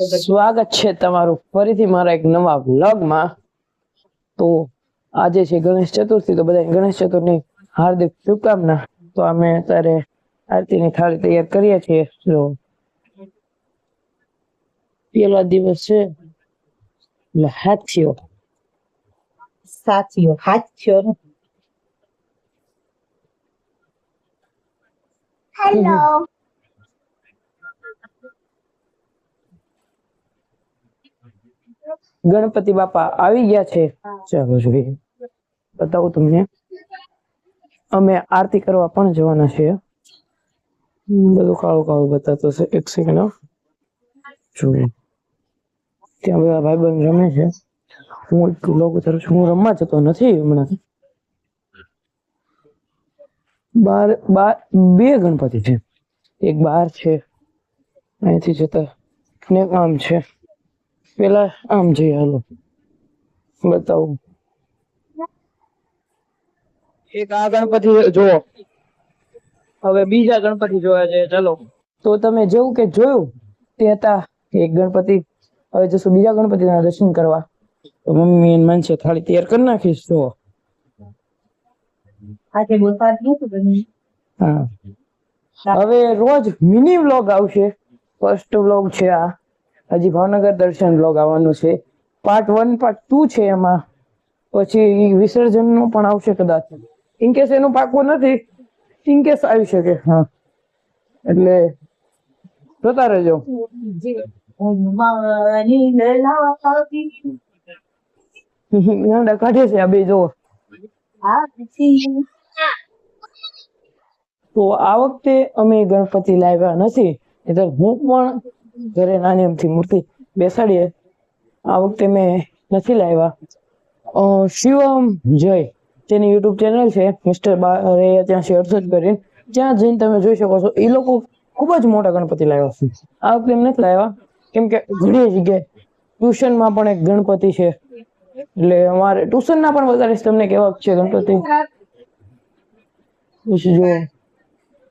સ્વાગત છે. તમારું. ફરીથી મારા એક નવા વ્લોગમાં. તો આજે છે ગણેશ ચતુર્થી તો બધા ગણેશ ચતુર્થી હાર્દિક શુભકામના. તો અમે અત્યારે આરતીની થાળી તૈયાર કરીએ છીએ. જો પેલા દિવસ છે. એટલે હાથીઓ. સાથીઓ હાથીઓ ને. ગણપતિ બાપા આવી ગયા છે. ચાલો જોઈએ. બતાવું તમને. અમે આરતી કરવા પણ જવાના છીએ. બધું કાળું કાળું બતાતો છે. એક સેકન્ડ જોઈએ ત્યાં બધા ભાઈ ભાઈબંધ રમે છે. હું એક લોક કરું છું. હું રમવા જતો નથી હમણાં બાર બાર બે ગણપતિ છે. એક બાર છે. અહીંથી જતા ને આમ છે. પેલા આમ જઈએ હાલો. બતાવું. એક આ ગણપતિ જુઓ. હવે બીજા ગણપતિ જોવા છે ચલો. તો તમે જેવું કે જોયું તે હતા એક ગણપતિ. હવે જશું બીજા ગણપતિના દર્શન કરવા. તો મમ્મી એને માનશે થાળી તૈયાર કરી નાખીશ આજે બોલતા હા. હવે રોજ મિની વ્લોગ આવશે. ફર્સ્ટ વ્લોગ છે આ. હજી ભાવનગર દર્શન બ્લોગ આવવાનું છે. પાર્ટ વન પાર્ટ ટુ છે એમાં. પછી વિસર્જનનું પણ આવશે કદાચ. ઇનકેસ એનું પાકું નથી ઇનકેસ આવી શકે. હા. એટલે જોતા રહેજો. કાઢે છે આ બે જો તો આ વખતે અમે ગણપતિ લાવ્યા નથી. એટલે હું પણ ઘરે નાની અમથી મૂર્તિ બેસાડીએ. આ વખતે મેં નથી લાવ્યા. શિવમ જય તેની યુટ્યુબ ચેનલ છે. મિસ્ટર બારે ત્યાં શેર સર્ચ કરીને. ત્યાં જઈને તમે જોઈ શકો છો એ લોકો ખૂબ જ મોટા ગણપતિ લાવ્યા છે. આ વખતે એમ નથી લાવ્યા. કેમ કે ઘણી જગ્યાએ ટ્યુશનમાં પણ એક ગણપતિ છે. એટલે અમારે ટ્યુશનના પણ વધારે તમને કેવા છે ગણપતિ. જો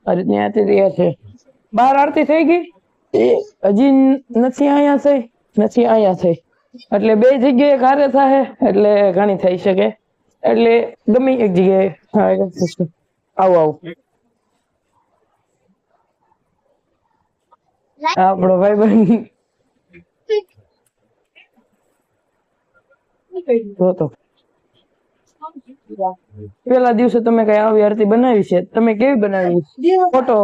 આ રીતની આરતી છે. બાર આરતી થઈ ગઈ? એ હજી નથી અહીંયા થઈ નથી અહીંયા થઈ એટલે બે જગ્યાએ કાર્ય થાય એટલે ઘણી થઈ શકે. એટલે ગમે એક જગ્યાએ આવો આવું. આપણો ભાઈ જો તો. પેલા દિવસે તમે કઈ આવી આરતી બનાવી છે? તમે કેવી બનાવી? ફોટો?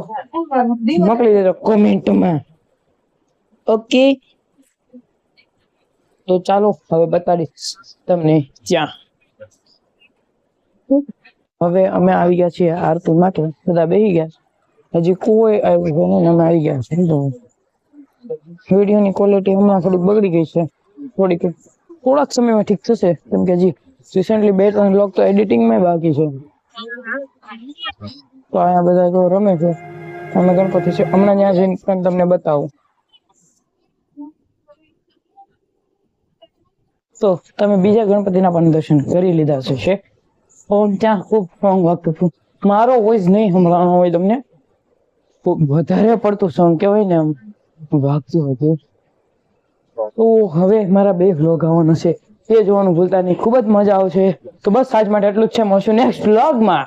મોકલી દેજો કોમેન્ટમાં. ઓકે. તો ચાલો, હવે બતાડીશ તમને ત્યાં. હવે અમે આવી ગયા છીએ આરતી માટે. બધા બેસી ગયા. હજી કોઈ આવ્યું છે ને અમે આવી ગયા છે વિડીયોની ક્વોલિટી હમણાં થોડીક બગડી ગઈ છે. થોડીક, થોડાક સમયમાં ઠીક થશે. કેમ કે હજી રિસેન્ટલી બે, ત્રણ લોક તો એડિટિંગમાં બાકી છે. તો અહીંયા બધા તો રમે છે. અમે ગણપતિ છે. હમણાં ત્યાં જઈને તમને બતાવું. તો તમે બીજા ગણપતિના પણ દર્શન કરી લીધા હશે હું ત્યાં ખૂબ સોંગ વાગતું છું. મારો વોઇસ નહીં સંભળાવાનો હોય તમને? વધારે પડતું સોંગ કહેવાય ને આમ વાગતું હતું. તો હવે મારા બે વ્લોગ આવવાના છે. એ જોવાનું ભૂલતા નહીં. ખૂબ જ મજા આવશે. તો બસ આજ માટે એટલું જ છે. મળશું નેક્સ્ટ વ્લોગમાં